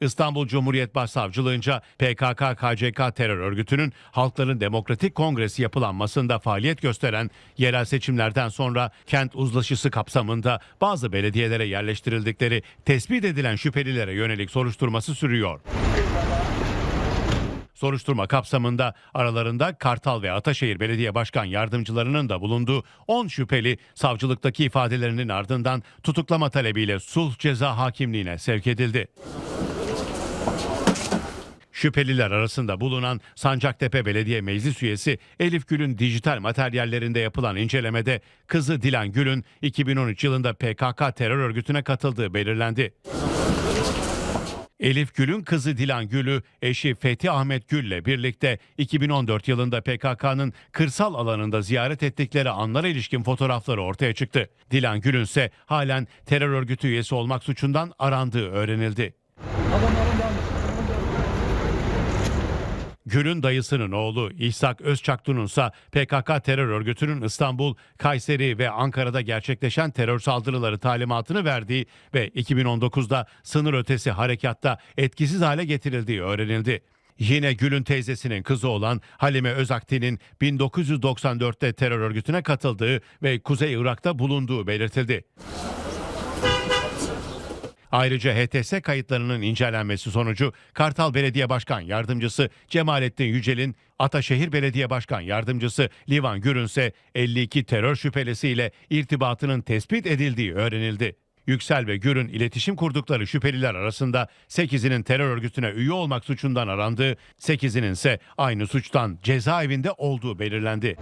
İstanbul Cumhuriyet Başsavcılığınca PKK-KCK terör örgütünün Halkların Demokratik Kongresi yapılanmasında faaliyet gösteren yerel seçimlerden sonra kent uzlaşısı kapsamında bazı belediyelere yerleştirildikleri tespit edilen şüphelilere yönelik soruşturması sürüyor. Soruşturma kapsamında aralarında Kartal ve Ataşehir Belediye Başkan Yardımcılarının da bulunduğu 10 şüpheli savcılıktaki ifadelerinin ardından tutuklama talebiyle sulh ceza hakimliğine sevk edildi. Şüpheliler arasında bulunan Sancaktepe Belediye Meclis Üyesi Elif Gül'ün dijital materyallerinde yapılan incelemede kızı Dilan Gül'ün 2013 yılında PKK terör örgütüne katıldığı belirlendi. Elif Gül'ün kızı Dilan Gül'ü eşi Fethi Ahmet Gül'le birlikte 2014 yılında PKK'nın kırsal alanında ziyaret ettikleri anlara ilişkin fotoğrafları ortaya çıktı. Dilan Gül'ün ise halen terör örgütü üyesi olmak suçundan arandığı öğrenildi. Gül'ün dayısının oğlu İshak Özçaktu'nun ise PKK terör örgütünün İstanbul, Kayseri ve Ankara'da gerçekleşen terör saldırıları talimatını verdiği ve 2019'da sınır ötesi harekatta etkisiz hale getirildiği öğrenildi. Yine Gül'ün teyzesinin kızı olan Halime Özakti'nin 1994'te terör örgütüne katıldığı ve Kuzey Irak'ta bulunduğu belirtildi. Ayrıca HTS kayıtlarının incelenmesi sonucu Kartal Belediye Başkan Yardımcısı Cemalettin Yücel'in Ataşehir Belediye Başkan Yardımcısı Livan Gürün ise 52 terör şüphelisiyle irtibatının tespit edildiği öğrenildi. Yüksel ve Gür'ün iletişim kurdukları şüpheliler arasında 8'inin terör örgütüne üye olmak suçundan arandığı, 8'inin ise aynı suçtan cezaevinde olduğu belirlendi.